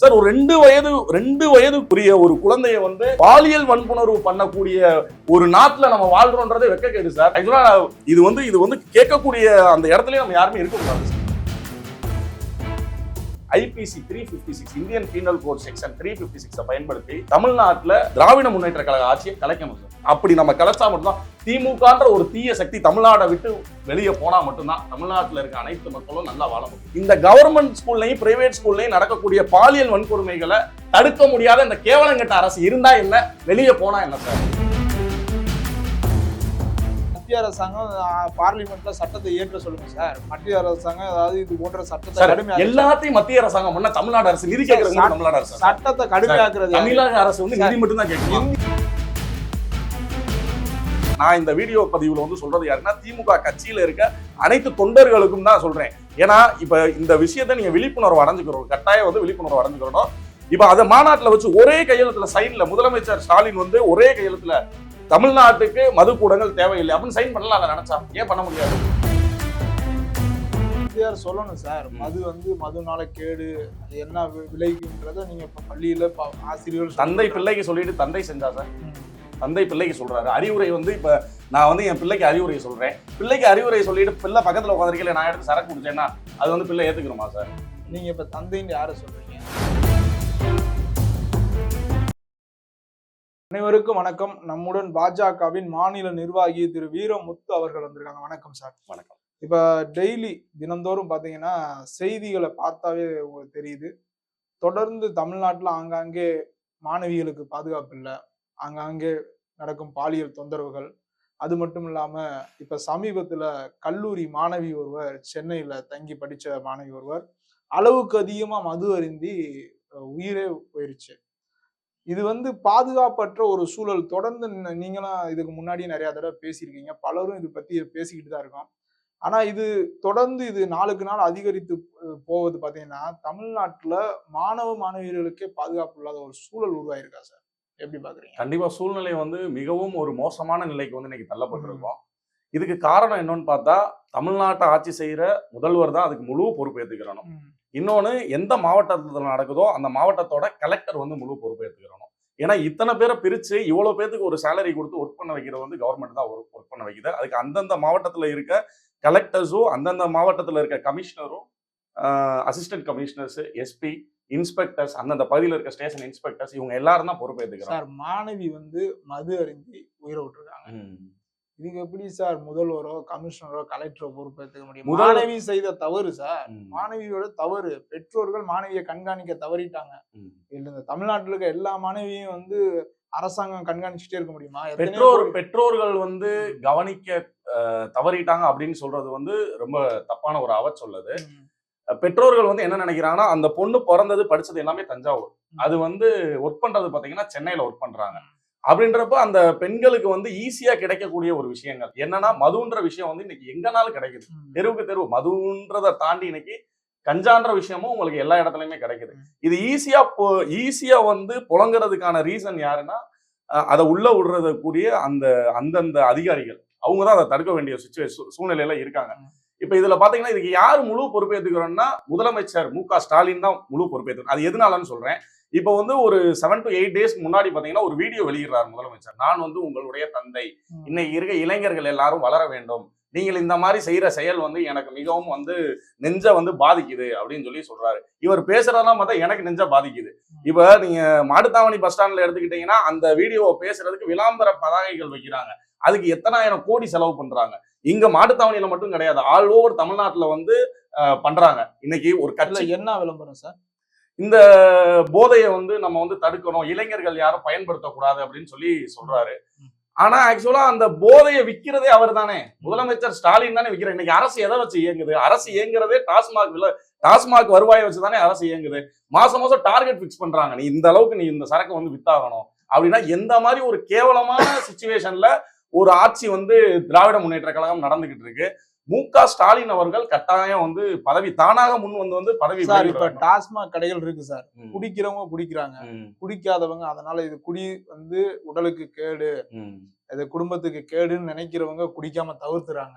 Sir ஒரு ரெண்டு வயது ரெண்டு வயதுக்குரிய ஒரு குழந்தைய வந்து பாலியல் வன்புணர்வு பண்ணக்கூடிய ஒரு நாட்டுல நம்ம வாழ்றோன்றதே வெக்கக்கேடு சார். ஆக்சுவலா இது வந்து இது வந்து கேட்கக்கூடிய அந்த இடத்துலயே நம்ம யாருமே இருக்கக்கூடாது IPC three fifty six Indian penal code section three fifty சிக்ஸை பயன்படுத்தி தமிழ்நாட்டில் திராவிட முன்னேற்ற கழக ஆட்சியை கலைக்க முடியும். அப்படி நம்ம கலைச்சா மட்டும்தான் திமுகன்ற ஒரு தீய சக்தி தமிழ்நாடை விட்டு வெளியே போனா மட்டும்தான் தமிழ்நாட்டில் இருக்க அனைத்து மக்களும் நல்லா வாழ முடியும். இந்த கவர்மெண்ட் ஸ்கூல்லையும் பிரைவேட் ஸ்கூல்லையும் நடக்கக்கூடிய பாலியல் வன்கொடுமைகளை தடுக்க முடியாத இந்த கேவலங்கட்ட அரசு இருந்தா என்ன? வெளியே போனா என்ன சார்? மத்திய அரசாங்கம் பார்லிமெண்ட்ல சட்டத்தை ஏற்ற சொல்லுங்க சார். மத்திய அரசாங்கம் அதாவது இது போன்ற சட்டத்தை எல்லாத்தையும் மத்திய அரசாங்கம் பண்ண தமிழ்நாடு அரசு நிதி கேட்கறது தமிழ்நாடு அரசு. சட்டத்தை கடுமையாக்குறது? தமிழக அரசு வந்து நிதி மட்டும் தான் கேட்கணும். நான் இந்த வீடியோ பதிவுல வந்து சொல்றது யாருன்னா திமுக கட்சியில இருக்க அனைத்து தொண்டர்களுக்கும் தான் சொல்றேன். ஏன்னா இப்ப இந்த விஷயத்தை நீங்க விழிப்புணர்வு அடைஞ்சுக்கிறோம். கட்டாயம் வந்து விழிப்புணர்வு அடைஞ்சுக்கிறோம் இப்ப அதை மாநாட்டுல வச்சு ஒரே கையெழுத்துல சைன்ல முதலமைச்சர் ஸ்டாலின் வந்து ஒரே கையெழுத்துல தமிழ்நாட்டுக்கு மதுக்கூடங்கள் தேவையில்லை. அப்படின்னு சைன் பண்ணலாம் அதை நினைச்சா. ஏன் பண்ண முடியாது? அரசு சொல்லணும் சார். மது வந்து மதுனால கேடு அது என்ன வி- விளைவிக்குன்றத நீங்க இப்ப பள்ளியில ஆசிரியர்கள் தந்தை பிள்ளைக்கு சொல்லிட்டு தந்தை செஞ்சா சார். தந்தை பிள்ளைக்கு சொல்றாரு. அறிவுரை வந்து இப்ப நான் வந்து என் பிள்ளைக்கு அறிவுரை சொல்றேன். பிள்ளைக்கு அறிவுரை சொல்லிட்டு பிள்ளை பக்கத்துல உட்காந்துருக்கல நான் எடுத்து சரக்கு குடிச்சேன்னா அது வந்து பிள்ளை ஏத்துக்கணுமா சார்? நீங்க இப்ப தந்தைன்னு யார சொல்றீங்க? அனைவருக்கும் வணக்கம். நம்முடன் பாஜகவின் மாநில நிர்வாகி திரு வீரமுத்து அவர்கள் வந்திருக்காங்க. வணக்கம் சார். வணக்கம். இப்ப டெய்லி தினந்தோறும் பாத்தீங்கன்னா செய்திகளை பார்த்தாவே உங்களுக்கு தெரியுது. தொடர்ந்து தமிழ்நாட்டுல ஆங்காங்கே மாணவிகளுக்கு பாதுகாப்பு இல்லை. ஆங்காங்கே நடக்கும் பாலியல் தொந்தரவுகள். அது மட்டும் இல்லாம இப்ப சமீபத்துல கல்லூரி மாணவி ஒருவர் சென்னையில தங்கி படிச்ச மாணவி ஒருவர் அளவுக்கு அதிகமா மது அருந்தி உயிரே போயிருச்சு. இது வந்து பாதுகாப்பற்ற ஒரு சூழல். தொடர்ந்து நீங்களும் இதுக்கு முன்னாடியே நிறைய தடவை பேசியிருக்கீங்க. பலரும் இது பத்தி பேசிக்கிட்டு தான் இருக்கோம். ஆனா இது தொடர்ந்து இது நாளுக்கு நாள் அதிகரித்து போவது பாத்தீங்கன்னா தமிழ்நாட்டுல மாணவ மாணவியர்களுக்கே பாதுகாப்பு இல்லாத ஒரு சூழல் உருவாயிருக்கா சார்? எப்படி பாக்குறீங்க? கண்டிப்பா சூழ்நிலை வந்து மிகவும் ஒரு மோசமான நிலைக்கு வந்து இன்னைக்கு தள்ளப்பட்டிருக்கோம். இதுக்கு காரணம் என்னன்னு பார்த்தா தமிழ்நாட்டை ஆட்சி செய்யற முதல்வர் தான் அதுக்கு முழு பொறுப்பு இன்னொன்னு எந்த மாவட்டத்துல நடக்குதோ அந்த மாவட்டத்தோட கலெக்டர் வந்து முழு பொறுப்பு ஏத்துக்கிறணும் ஏன்னா இத்தனை பேரை பிரிச்சு இவ்வளவு பேத்துக்கு ஒரு சேலரி கொடுத்து ஒர்க் பண்ண வைக்கிறது வந்து கவர்மெண்ட் தான் ஒர்க் பண்ண வைக்குது. அதுக்கு அந்தந்த மாவட்டத்துல இருக்க கலெக்டர்ஸும் அந்தந்த மாவட்டத்துல இருக்க கமிஷனரும் அசிஸ்டன்ட் கமிஷனர்ஸ் எஸ்பி இன்ஸ்பெக்டர்ஸ் அந்தந்த பகுதியில் இருக்க ஸ்டேஷன் இன்ஸ்பெக்டர்ஸ் இவங்க எல்லாரும் தான் பொறுப்பு ஏத்துக்கிறாங்க சார் மாணவி வந்து மது அருந்தி உயிரை விட்டுருக்காங்க. இதுக்கு எப்படி சார் முதல்வரோ கமிஷனரோ கலெக்டரோ பொறுப்பேற்றுக்க முடியும்? மாணவி செய்த தவறு சார். மாணவியோட தவறு. பெற்றோர்கள் மாணவியை கண்காணிக்க தவறிட்டாங்க. இந்த தமிழ்நாட்டுல இருக்க எல்லா மாணவியும் வந்து அரசாங்கம் கண்காணிச்சுட்டே இருக்க முடியுமா? பெற்றோர் பெற்றோர்கள் வந்து கவனிக்க தவறிட்டாங்க அப்படின்னு சொல்றது வந்து ரொம்ப தப்பான ஒரு அவ சொல்லுது. பெற்றோர்கள் வந்து என்ன நினைக்கிறாங்கன்னா அந்த பொண்ணு பிறந்தது படிச்சது எல்லாமே தஞ்சாவூர். அது வந்து ஒர்க் பண்றது பாத்தீங்கன்னா சென்னையில ஒர்க் பண்றாங்க. அப்படின்றப்ப அந்த பெண்களுக்கு வந்து ஈஸியா கிடைக்கக்கூடிய ஒரு விஷயங்கள் என்னன்னா மதுன்ற விஷயம் வந்து இன்னைக்கு எங்கனாலும் கிடைக்குது. தெருவுக்கு தெருவு மதுன்றதை தாண்டி இன்னைக்கு கஞ்சான்ற விஷயமும் உங்களுக்கு எல்லா இடத்துலயுமே கிடைக்குது. இது ஈஸியா ஈஸியா வந்து புழங்குறதுக்கான ரீசன் யாருன்னா அதை உள்ள விடுறது கூடிய அந்த அந்தந்த அதிகாரிகள் அவங்க தான் அதை தடுக்க வேண்டிய சுச்சுவேஷன் சூழ்நிலையில இருக்காங்க. இப்ப இதுல பாத்தீங்கன்னா இதுக்கு யார் முழு பொறுப்பேற்றுக்கிறோம்னா முதலமைச்சர் மு க ஸ்டாலின் தான் முழு பொறுப்பேற்றுக்கணும் அது எதனாலன்னு சொல்றேன். இப்போ வந்து ஒரு செவன் டு எயிட் டேஸ்க்கு முன்னாடி பாத்தீங்கன்னா ஒரு வீடியோ வெளியிடுறாரு முதலமைச்சர். நான் வந்து உங்களுடைய தந்தை. இன்னைக்கு இருக்க இளைஞர்கள் எல்லாரும் வளர வேண்டும். நீங்கள் இந்த மாதிரி செய்யற செயல் வந்து எனக்கு மிகவும் வந்து நெஞ்ச வந்து பாதிக்குது அப்படின்னு சொல்லி சொல்றாரு. இவர் பேசுறதெல்லாம் பார்த்தா எனக்கு நெஞ்ச பாதிக்குது. இப்ப நீங்க மாட்டுத்தாவணி பஸ் ஸ்டாண்ட்ல எடுத்துக்கிட்டீங்கன்னா அந்த வீடியோவை பேசுறதுக்கு விளம்பர பதாகைகள் வைக்கிறாங்க. அதுக்கு எத்தனாயிரம் கோடி செலவு பண்றாங்க. இங்க மாட்டுத்தாவணியில மட்டும் கிடையாது. ஆல் ஓவர் தமிழ்நாட்டுல வந்து பண்றாங்க. இன்னைக்கு ஒரு கட்சி. என்ன விளம்பரம் சார்? இந்த போதையை வந்து நம்ம வந்து தடுக்கணும் இளைஞர்கள் யாரும் பயன்படுத்தக்கூடாது அப்படின்னு சொல்லி சொல்றாரு. ஆனா ஆக்சுவலா அந்த போதையை விக்கிறதே அவர் தானே முதலமைச்சர் ஸ்டாலின் தானே விக்கிறார். இன்னைக்கு அரசு எதை வச்சு இயங்குது? அரசு இயங்குறதே டாஸ்மாக் விலை டாஸ்மாக் வருவாயை வச்சு தானே அரசு இயங்குது. மாசம் மாசம் டார்கெட் ஃபிக்ஸ் பண்றாங்க. நீ இந்த அளவுக்கு நீ இந்த சரக்கு வந்து வித்தாகணும். அப்படின்னா எந்த மாதிரி ஒரு கேவலமான சுச்சுவேஷன்ல ஒரு ஆட்சி வந்து திராவிட முன்னேற்ற கழகம் நடந்துகிட்டு இருக்கு. மு க ஸ்டாலின் அவர்கள் கட்டாயம் வந்து பதவி தானாக முன் வந்து வந்து பதவி சார் இப்ப. டாஸ்மாக் கடைகள் இருக்கு சார். குடிக்கிறவங்க குடிக்கிறாங்க. குடிக்காதவங்க அதனால இது குடி வந்து உடலுக்கு கேடு. அது குடும்பத்துக்கு கேடுன்னு நினைக்கிறவங்க குடிக்காம தவிர்த்துறாங்க.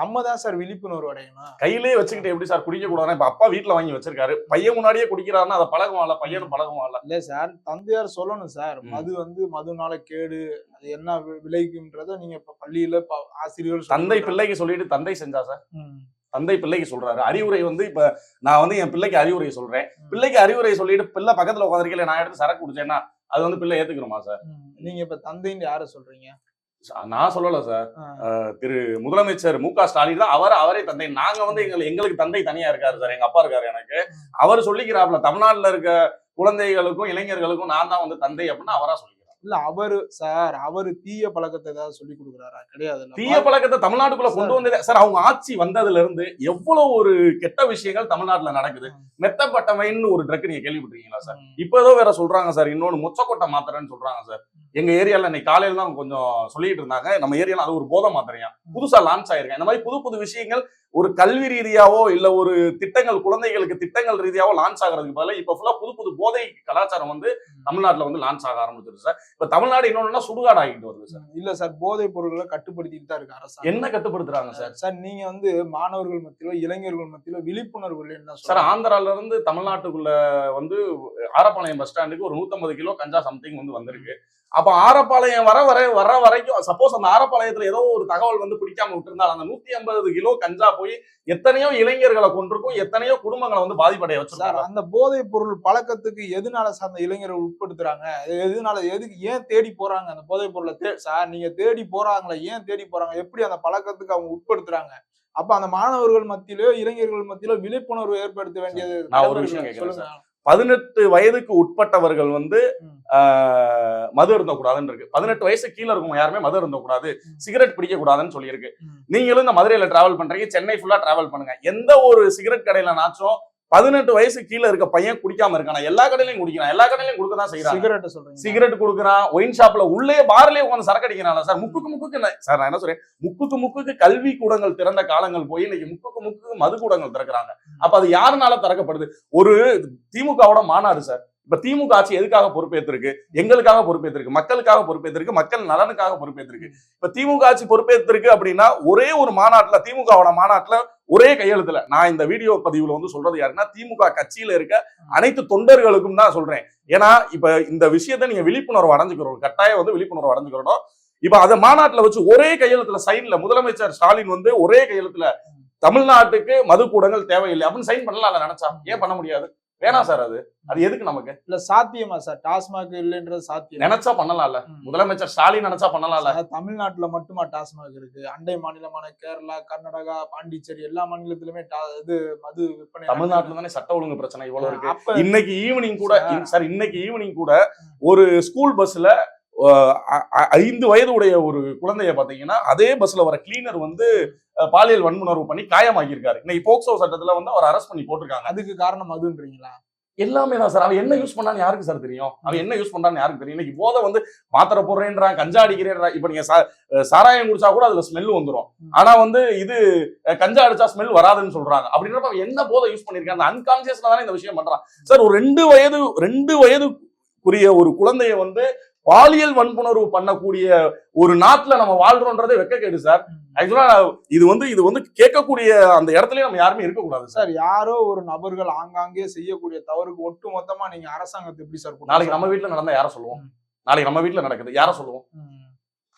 நம்ம தான் சார் விழிப்புணர்வு அடையணும். கையிலே வச்சுக்கிட்டு எப்படி சார் குடிக்க கூடாதுன்னா இப்ப அப்பா வீட்டுல வாங்கி வச்சிருக்காரு. பையன் முன்னாடியே குடிக்கிறாருன்னா அதை பழகுவான்ல பையனும் பழகுவான்ல இல்ல? சார் தந்தையார் சொல்லணும் சார். மது வந்து மதுனால கேடு அது என்ன விளைக்கும்ன்றத நீங்க இப்ப பள்ளியில ஆசிரியர்கள் சொல்லிக் தந்தை. பிள்ளைக்கு சொல்லிட்டு தந்தை செஞ்சா சார். தந்தை பிள்ளைக்கு சொல்றாரு. அறிவுரை வந்து இப்ப நான் வந்து என் பிள்ளைக்கு அறிவுரை சொல்றேன். பிள்ளைக்கு அறிவுரை சொல்லிட்டு பிள்ளை பக்கத்துல உட்காந்துருக்கல நான் எடுத்து சரக்கு குடிச்சேன்னா அது வந்து பிள்ளை ஏத்துக்கணுமா சார். நீங்க இப்ப தந்தைன்னு யார சொல்றீங்க? நான் சொல்லல சார். திரு முதலமைச்சர் மு க ஸ்டாலின் தான். அவர் அவரே தந்தை. நாங்க வந்து எங்களுக்கு எங்களுக்கு தந்தை தனியா இருக்காரு சார். எங்க அப்பா இருக்காரு எனக்கு. அவர் சொல்லிக்கிறாப்ல தமிழ்நாட்டுல இருக்க குழந்தைகளுக்கும் இளைஞர்களுக்கும் நான் தான் வந்து தந்தை அப்படின்னு அவரா சொல்லிக்கிறார் இல்ல அவரு சார் அவரு தீய பழக்கத்தை ஏதாவது சொல்லி கொடுக்குறாரா? கிடையாது. தீய பழக்கத்தை தமிழ்நாட்டுக்குள்ள கொண்டு வந்ததே சார் அவங்க ஆட்சி வந்ததுல இருந்து எவ்வளவு ஒரு கெட்ட விஷயங்கள் தமிழ்நாட்டுல நடக்குது. மெத்தப்பட்டமைன்னு ஒரு ட்ரக் நீங்க கேள்விப்பட்டிருக்கீங்களா சார்? இப்போ ஏதோ வேற சொல்றாங்க சார். இன்னொன்னு மொச்சக்கொட்டை மாத்திரைன்னு சொல்றாங்க சார். எங்க ஏரியால இன்னைக்கு காலையில தான் கொஞ்சம் சொல்லிட்டு இருந்தாங்க. நம்ம ஏரியால அது ஒரு போதை மாத்திரையா? புதுசா லான்ச் ஆயிருக்கேன் இந்த மாதிரி புது புது விஷயங்கள் ஒரு கல்வி ரீதியாவோ இல்ல ஒரு திட்டங்கள் குழந்தைகளுக்கு திட்டங்கள் ரீதியாவோ லான்ச் ஆகிறதுக்கு பதிலா இப்ப ஃபுல்லா புது புது போதை கலாச்சாரம் வந்து தமிழ்நாட்டுல வந்து லான்ச் ஆக ஆரம்பிச்சிருச்சு சார். இப்ப தமிழ்நாடு இன்னொன்னா சுடுகாடு ஆகிட்டு வருது சார். இல்ல சார் போதைப் பொருட்களை கட்டுப்படுத்திட்டு தான் இருக்கு அரசாங்கம். என்ன கட்டுப்படுத்துறாங்க சார்? சார் நீங்க வந்து மாணவர்கள் மத்தியில இளைஞர்கள் மத்தியில விழிப்புணர்வு இல்லைன்னு சார். ஆந்திரால இருந்து தமிழ்நாட்டுக்குள்ள வந்து ஆரப்பாளையம் பஸ் ஸ்டாண்டுக்கு ஒரு 150 கிலோ கஞ்சா சம்திங் வந்து வந்திருக்கு. அப்ப ஆரப்பாளையம் வர வர வர வரைக்கும் சப்போஸ் அந்த ஆரப்பாளையத்துல ஏதோ ஒரு தகவல் வந்து பிடிக்காம விட்டுருந்தால் அந்த நூத்தி ஐம்பது கிலோ கஞ்சா போய் எத்தனையோ இளைஞர்களை கொண்டிருக்கும் எத்தனையோ குடும்பங்களை வந்து பாதிப்படைய சார் வச்சிருக்காங்க அந்த போதைப் பொருள் பழக்கத்துக்கு எதனால சார் அந்த இளைஞர்கள் உட்படுத்துறாங்க? எதனால எதுக்கு ஏன் தேடி போறாங்க அந்த போதைப் பொருளை சார் நீங்க தேடி போறாங்களே? ஏன் தேடி போறாங்க? எப்படி அந்த பழக்கத்துக்கு அவங்க உட்படுத்துறாங்க? அப்ப அந்த மாணவர்கள் மத்தியிலோ இளைஞர்கள் மத்தியிலோ விழிப்புணர்வு ஏற்படுத்த வேண்டியது நான் ஒரு விஷயம். கேட்கிறேன் பதினெட்டு வயதுக்கு உட்பட்டவர்கள் வந்து மது இருந்தக்கூடாதுன்னு இருக்கு. பதினெட்டு வயசு கீழே இருக்கவங்க யாருமே மது இருந்தக்கூடாது. சிகரெட் பிடிக்க கூடாதுன்னு சொல்லியிருக்கு. நீங்களும் இந்த மதுரையில டிராவல் பண்றீங்க சென்னை ஃபுல்லா டிராவல் பண்ணுங்க. எந்த ஒரு சிகரெட் கடையில நாச்சும் பதினெட்டு வயசு கீழே இருக்க பையன் குடிக்காம இருக்கானா? எல்லா கடையிலையும் குடிக்கிறான். எல்லா கடையிலையும் கொடுக்க தான் செய்யறாங்க சிகரெட்டை சொல்றீங்க. சிகரெட் கொடுக்குறான். ஒயின் ஷாப்ல உள்ளே பார்லயே உட்காந்து சரக்கு அடிக்கிறான். சார் முக்குக்கு முக்குக்கு என்ன- சார் நான் என்ன சொல்றேன்? முக்குக்கு முக்குக்கு கல்வி கூடங்கள் திறந்த காலங்கள் போய் இன்னைக்கு முக்குக்கு முக்குக்கு மது கூடங்கள் திறக்கிறாங்க. அப்ப அது யாருனால திறக்கப்படுது? ஒரு திமுகவோட மாநாடு சார். இப்ப திமுக ஆட்சி எதுக்காக பொறுப்பேற்றிருக்கு எங்களுக்காக பொறுப்பேற்றிருக்கு மக்களுக்காக பொறுப்பேற்றிருக்கு மக்கள் நலனுக்காக பொறுப்பேற்றிருக்கு இப்ப திமுக ஆட்சி பொறுப்பேற்றிருக்கு அப்படின்னா ஒரே ஒரு மாநாட்டுல திமுகவோட மாநாட்டுல ஒரே கையெழுத்துல நான் இந்த வீடியோ பதிவுல வந்து சொல்றது யாருன்னா திமுக கட்சியில இருக்க அனைத்து தொண்டர்களுக்கும் தான் சொல்றேன். ஏன்னா இப்ப இந்த விஷயத்த நீங்க விழிப்புணர்வு அடைஞ்சுக்கிறோம். கட்டாயம் வந்து விழிப்புணர்வு அடைஞ்சுக்கிறோம். இப்ப அதை மாநாட்டுல வச்சு ஒரே கையெழுத்துல சைன்ல முதலமைச்சர் ஸ்டாலின் வந்து ஒரே கையெழுத்துல தமிழ்நாட்டுக்கு மதுக்கூடங்கள் தேவையில்லை. அப்படின்னு சைன் பண்ணலாம் நினைச்சா? ஏன் பண்ண முடியாது? வேணாம் சார் அது. அது எதுக்கு நமக்கு? இல்ல சாத்தியமா சார்? டாஸ்மாக் இல்லைன்றது சாத்தியம். நினைச்சா பண்ணலாம்ல. முதலமைச்சர் ஸ்டாலின் நினைச்சா பண்ணலாம்ல. தமிழ்நாட்டுல மட்டுமா டாஸ்மாக் இருக்கு? அண்டை மாநிலமான கேரளா கர்நாடகா பாண்டிச்சேரி எல்லா மாநிலத்திலுமே இது மது விற்பனை தமிழ்நாட்டுல தானே சட்ட ஒழுங்கு பிரச்சனை இவ்வளவு இருக்கு. அப்ப இன்னைக்கு ஈவினிங் கூட சார். இன்னைக்கு ஈவினிங் கூட ஒரு ஸ்கூல் பஸ்ல ஐந்து வயது உடைய ஒரு குழந்தைய பாத்தீங்கன்னா அதே பஸ்ல வர கிளீனர் வந்து பாலியல் வன்முணர்வு பண்ணி காயமாக்கியிருக்காரு இன்னைக்கு போக்சோ சட்டத்துல வந்து அவர் அரெஸ்ட் பண்ணி போட்டிருக்காங்க. அதுக்கு காரணம் மதுன்றீங்களா எல்லாமே தான் சார். அவன் என்ன யூஸ் பண்ணான்னு யாருக்கு சார் தெரியும்? அவன் என்ன யூஸ் பண்றான்னு யாருக்கு தெரியும்? இன்னைக்கு போதை வந்து மாத்திரை போடுறேன்றான் கஞ்சா அடிக்கிறேன்றான். இப்ப நீங்க சாராயம் குடிச்சா கூட அதுல ஸ்மெல் வந்துரும். ம். ஆனா வந்து இது கஞ்சா அடிச்சா ஸ்மெல் வராதுன்னு சொல்றாங்க. அப்படின்றப்ப அவன் என்ன போதை யூஸ் பண்ணிருக்கான் அந்த அன்கான்சியஸ்ல தானே இந்த விஷயம் பண்றான். சார் ஒரு ரெண்டு வயது ரெண்டு வயதுக்குரிய ஒரு குழந்தைய வந்து பாலியல் வன்புணர்வு பண்ணக்கூடிய ஒரு நாட்டுல நம்ம வாழ்றோன்றதே வெக்கக்கேடு சார் ஆக்சுவலா இது வந்து இது வந்து கேட்கக்கூடிய அந்த இடத்துலயே நம்ம யாருமே இருக்கக்கூடாது சார் யாரோ ஒரு நபர்கள் ஆங்காங்கே செய்யக்கூடிய தவறுக்கு ஒட்டு மொத்தமா நீங்க அரசாங்கத்தை எப்படி சார் நாளைக்கு நம்ம வீட்டுல நடந்தா யார சொல்லுவோம். நாளைக்கு நம்ம வீட்டுல நடக்குது யார சொல்லுவோம்.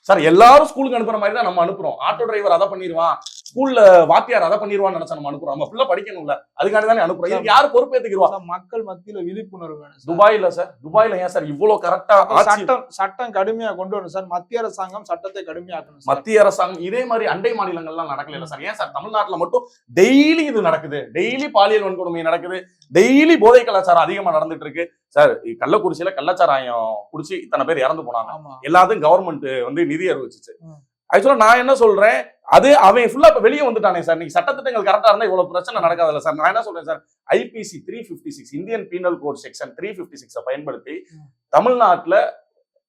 சார் எல்லாரும் ஸ்கூலுக்கு அனுப்புற மாதிரி தான் நம்ம அனுப்புறோம். ஆட்டோ டிரைவர் அதை பண்ணிடுவான் ஸ்கூல்ல வாத்தியார் அதை பண்ணிடுவான்னு நினைச்சா நம்ம அனுப்புறோம். நம்ம ஃபுல்லா படிக்கணும்ல. அதுக்காண்டி தானே அனுப்புறோம். இதுக்கு யாரு பொறுப்பேத்துக்கிடுவா? சார், மக்கள் மத்தியில விழிப்புணர்வு வேணும். துபாயில சார் துபாயில ஏன் சார் இவ்வளவு கரெக்டா சட்டம் சட்டம் கடுமையா கொண்டு வரணும் சார். மத்திய அரசாங்கம் சட்டத்தை கடுமையாக்கணும் மத்திய அரசாங்கம் இதே மாதிரி அண்டை மாநிலங்கள்லாம் நடக்கல சார். ஏன் சார்? தமிழ்நாட்டுல மட்டும் டெய்லி இது நடக்குது. டெய்லி பாலியல் வன்கொடுமை நடக்குது. டெய்லி போதை கலாச்சாரம் அதிகமா நடந்துட்டு இருக்கு. சார் கள்ளக்குறிச்சியில கள்ளச்சாராயம் குடிச்சு இத்தனை பேர் இறந்து போனாங்க. எல்லாத்தையும் கவர்மெண்ட் வந்து நிதி அறிவிச்சிச்சு. ம். ஆக்சுவலா நான் என்ன சொல்றேன்? அது அவன் ஃபுல்லா இப்ப வெளியே வந்துட்டானே சார். நீங்க சட்டத்திட்டங்கள் கரெக்டா இருந்தா இவ்வளவு பிரச்சனை நடக்காதுல்ல சார். நான் என்ன சொல்றேன் sir? IPC three fifty six Indian penal code section three fifty சிக்ஸை பயன்படுத்தி. தமிழ்நாட்டுல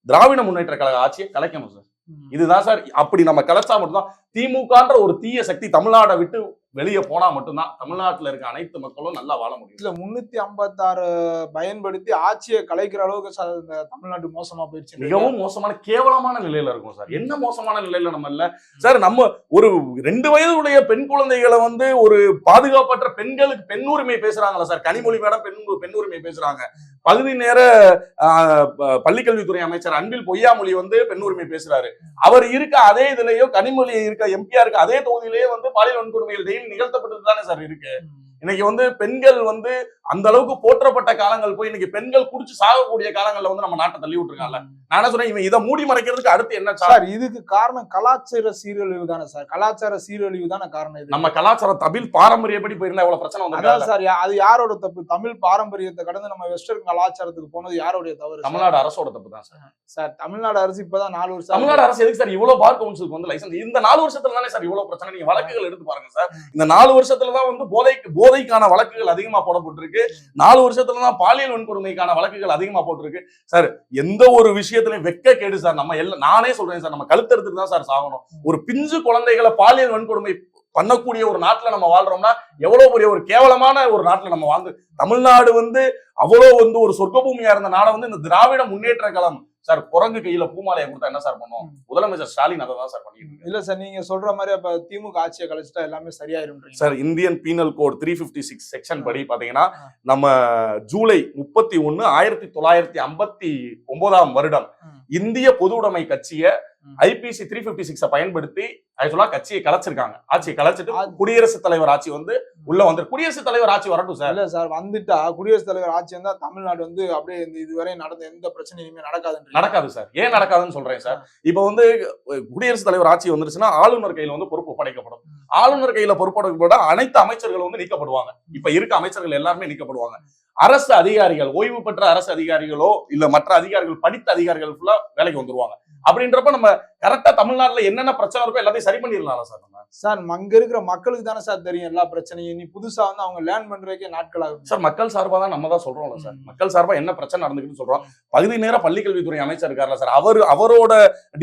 திராவிட முன்னேற்ற கழக ஆட்சியை கலைக்கணும் சார். இதுதான் சார். அப்படி நம்ம கலைச்சா மட்டும்தான் திமுகன்ற ஒரு தீய சக்தி தமிழ்நாடை விட்டு வெளியே போனா மட்டும்தான். தமிழ்நாட்டுல இருக்க அனைத்து மக்களும் நல்லா வாழ முடியும். இதுல முன்னூத்தி ஐம்பத்தாறு பயன்படுத்தி ஆட்சியை கலைக்கிற அளவுக்கு சார் இந்த தமிழ்நாடு மோசமா போயிடுச்சு. மிகவும் மோசமான கேவலமான நிலையில இருக்கும் சார். என்ன மோசமான நிலையில நம்ம இல்ல? சார் நம்ம ஒரு ரெண்டு வயதுடைய பெண் குழந்தைகளை வந்து ஒரு பாதுகாப்பற்ற பெண்களுக்கு பெண் உரிமை பேசுறாங்களா சார். கனிமொழி மேடம் பெண் பெண் உரிமை பேசுறாங்க. பகுதி நேர பள்ளிக்கல்வித்துறை அமைச்சர் அன்பில் பொய்யாமொழி வந்து பெண் உரிமை பேசுறாரு. அவர் இருக்க அதே இதுலயோ கனிமொழி இருக்க எம்பியா இருக்கு அதே தொகுதியிலேயே வந்து பாலியல் வன்கொடுமைகள் டெய்லி நிகழ்த்தப்பட்டது தானே சார் இருக்கு. இன்னைக்கு வந்து பெண்கள் வந்து அந்த அளவுக்கு போற்றப்பட்ட காலங்கள் போய் இன்னைக்கு பெண்கள் குடிச்சு சாகக்கூடிய காலங்கள்ல வந்து நம்ம நாட்டை தள்ளி விட்டுருக்காங்கல்ல. நான் என்ன சொல்றேன் இவன் இதை மூடி மறைக்கிறதுக்கு அடுத்து என்ன சார்? இதுக்கு காரணம் கலாச்சார சீரழிவு தானே சார். கலாச்சார சீரழிவு தானே காரணம் இது. நம்ம கலாச்சாரம் தமிழ் பாரம்பரியப்படி போயிருந்தா எவ்வளவு பிரச்சனை வந்திருக்காங்க சார் அது யாரோட தப்பு? தமிழ் பாரம்பரியத்தை கடந்து நம்ம வெஸ்டர்ன் கலாச்சாரத்துக்கு போனது யாருடைய தவறு? தமிழ்நாடு அரசோட தப்பு தான் சார். சார் தமிழ்நாடு அரசு இப்பதான் நாலு வருஷம் தமிழ்நாடு அரசு எதுக்கு சார் இவ்வளவு பார் கவுன்சிலுக்கு வந்து லைசன்ஸ் இந்த நாலு வருஷத்துல தானே சார் இவ்வளவு பிரச்சனை? நீங்க வழக்குகள் எடுத்து பாருங்க சார். இந்த நாலு வருஷத்துல தான் வந்து போதைக்கு போதைக்கான வழக்குகள் அதிகமா போடப்பட்டிருக்கு. நாலு வருஷத்துல தான் பாலியல் வன்கொடுமைக்கான வழக்குகள் அதிகமா போட்டிருக்கு. சார் எந்த ஒரு விஷயத்திலையும் வெக்க கேடு சார். நம்ம எல்லாம் நானே சொல்றேன் சார் நம்ம கழுத்தெடுத்துட்டு தான் சார் சாகணும். ஒரு பிஞ்சு குழந்தைகளை பாலியல் வன்கொடுமை பண்ணக்கூடிய ஒரு நாட்டுல நம்ம வாழ்றோம்னா எவ்வளவு பெரிய ஒரு கேவலமான ஒரு நாட்டுல நம்ம வாழ்ந்து தமிழ்நாடு வந்து அவ்வளவு வந்து ஒரு சொர்க்க பூமியா இருந்த நாடை வந்து இந்த திராவிட முன்னேற்ற கழகம் சார் குரங்கு கையில பூமாலையை கொடுத்தா என்ன சார் பண்ணும் முதலமைச்சர் ஸ்டாலின் அதை தான் சார் பண்ணிட்டு. இல்ல சார் நீங்க சொல்ற மாதிரி அப்ப திமுக ஆட்சியை கழிச்சிட்டா எல்லாமே சரியாயிருன்றீங்க sir Indian penal code three fifty six section படி பாத்தீங்கன்னா நம்ம ஜூலை முப்பத்தி ஒன்னு ஆயிரத்தி தொள்ளாயிரத்தி ஐம்பத்தி ஒன்பதாம் வருடம். இந்திய பொதுவுடைமை கட்சியை. ஐபிசி த்ரீ பிப்டி சிக்ஸ பயன்படுத்தி ஆக்சுவலா கட்சியை கலைச்சிருக்காங்க. ஆட்சியை கலைச்சிட்டு குடியரசுத் தலைவர் ஆட்சி வந்து உள்ள வந்து குடியரசுத் தலைவர் ஆட்சி வரட்டும் சார். இல்ல சார் வந்துட்டா. குடியரசுத் தலைவர் ஆட்சி இருந்தா தமிழ்நாடு வந்து அப்படியே இந்த இதுவரை நடந்த எந்த பிரச்சனையும் நடக்காதுன்றீங்க. நடக்காது சார். ஏன் நடக்காதுன்னு சொல்றேன் சார்? இப்போ வந்து குடியரசுத் தலைவர் ஆட்சி வந்துருச்சுன்னா ஆளுநர் கையில வந்து பொறுப்பு ஒப்படைக்கப்படும். ம். ஆளுநர் கையில பொறுப்படைக்கப்பட அனைத்து அமைச்சர்கள் வந்து நீக்கப்படுவாங்க. இப்ப இருக்க அமைச்சர்கள் எல்லாருமே நீக்கப்படுவாங்க. அரசு அதிகாரிகள் ஓய்வு பெற்ற அரசு அதிகாரிகளோ இல்ல மற்ற அதிகாரிகள் படித்த அதிகாரிகள் ஃபுல்லா வேலைக்கு வந்துருவாங்க. அப்படின்றப்ப நம்ம கரெக்டா தமிழ்நாட்டுல என்னென்ன பிரச்சனை இருக்கோ எல்லாத்தையும் சரி பண்ணிடலாம் சார் நம்ம. சார் அங்க இருக்கிற மக்களுக்கு தானே சார் தெரியும் எல்லா பிரச்சனையும். நீ புதுசா வந்து அவங்க லேர்ன் பண்றதுக்கே நாட்கள் ஆகும் சார் மக்கள் சார்பா தான் நம்ம தான் சொல்றோம்ல சார். மக்கள் சார்பா என்ன பிரச்சனை நடந்துக்குன்னு சொல்றோம். பகுதி நேர பள்ளிக்கல்வித்துறை அமைச்சர் இருக்கார்ல சார் அவர் அவரோட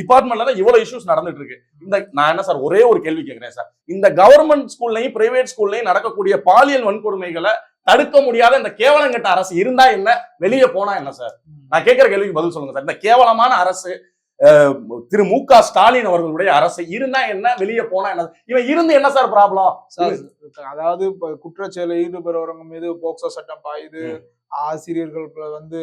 டிபார்ட்மெண்ட்ல தான் இவ்வளவு இஷ்யூஸ் நடந்துட்டு இருக்கு. இந்த நான் என்ன சார் ஒரே ஒரு கேள்வி கேட்கிறேன் சார். இந்த கவர்மெண்ட் ஸ்கூல்லையும் பிரைவேட் ஸ்கூல்லையும் நடக்கக்கூடிய பாலியல் வன்கொடுமைகளை தடுக்க முடியாத இந்த கேவலங்கட்ட அரசு இருந்தா என்ன? வெளியே போனா என்ன சார்? நான் கேட்கிற கேள்விக்கு பதில் சொல்லுங்க சார். இந்த கேவலமான அரசு திரு மு க ஸ்டாலின் அவர்களுடைய அரசு இருந்தா என்ன வெளியே போனா என்ன? இவன் இருந்து என்ன சார் ப்ராப்ளம் அதாவது இப்ப குற்றச்செயல ஈடுபடுறவங்க மீது போக்சோ சட்டம் பாயுது. ஆசிரியர்கள் வந்து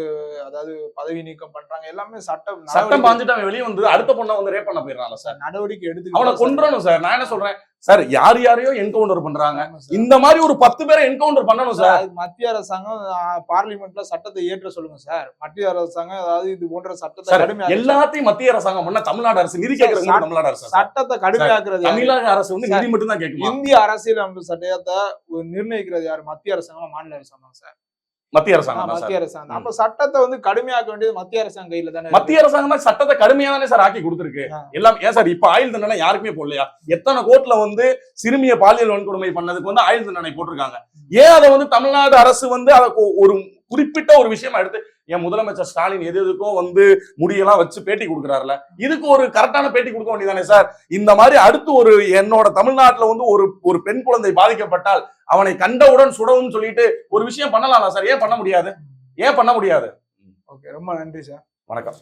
அதாவது பதவி நீக்கம் பண்றாங்க. எல்லாமே சட்டம் சட்டம் பாஞ்சுட்டு அவன் வெளியே வந்து அடுத்த பொண்ணை வந்து ரேப் பண்ண போயிடறான்ல சார். நடவடிக்கை அவனை எடுத்து கொன்றணும் சார். நான் என்ன சொல்றேன்? சார் யார் யாரையோ என்கவுண்டர் பண்றாங்க. இந்த மாதிரி ஒரு பத்து பேரை என்கவுண்டர் பண்ணணும் சார் மத்திய அரசாங்கம் பார்லிமெண்ட்ல சட்டத்தை ஏற்ற சொல்லுங்க சார். மத்திய அரசாங்கம் அதாவது இது போன்ற சட்டத்தை எல்லாத்தையும் மத்திய அரசாங்கம் பண்ண தமிழ்நாடு அரசு நிதி கேட்கறது தமிழ்நாடு அரசு. சட்டத்தை கடுமையாக்குறது? தமிழக அரசு வந்து நிதி மட்டும் தான் கேட்குமா? இந்திய அரசியலமைப்பு சட்டத்தை ஒரு நிர்ணயிக்கிறது யாரு? மத்திய அரசாங்கம் மாநில அரசாங்கம் சார்? மத்திய அரசாங்கம் மத்திய அரசாங்கம். அப்ப சட்டத்தை வந்து கடுமையாக்க வேண்டியது மத்திய அரசாங்கம் கையில தானே. மத்திய அரசாங்கம் தான் சட்டத்தை கடுமையா தானே சார் ஆக்கி கொடுத்துருக்கு. எல்லாம் ஏன் சார் இப்ப ஆயுள் தண்டனை யாருக்குமே போடலையா எத்தனை கோர்ட்ல வந்து சிறுமிய பாலியல் வன்கொடுமை பண்ணதுக்கு வந்து ஆயுள் தண்டனை போட்டிருக்காங்க ஏன் அதை வந்து தமிழ்நாடு அரசு வந்து அதை ஒரு குறிப்பிட்ட ஒரு விஷயமா எடுத்து என் முதலமைச்சர் ஸ்டாலின் எது எதுக்கோ வந்து முடியெல்லாம் வச்சு பேட்டி கொடுக்குறாருல. இதுக்கு ஒரு கரெக்டான பேட்டி கொடுக்க வேண்டியதானே சார்? இந்த மாதிரி அடுத்து ஒரு என்னோட தமிழ்நாட்டுல வந்து ஒரு ஒரு பெண் குழந்தை பாதிக்கப்பட்டால் அவனை கண்டவுடன் சுடவும் சொல்லிட்டு ஒரு விஷயம் பண்ணலாம் சார்? ஏன் பண்ண முடியாது? ஏன் பண்ண முடியாது? ஓகே ரொம்ப நன்றி சார். வணக்கம்.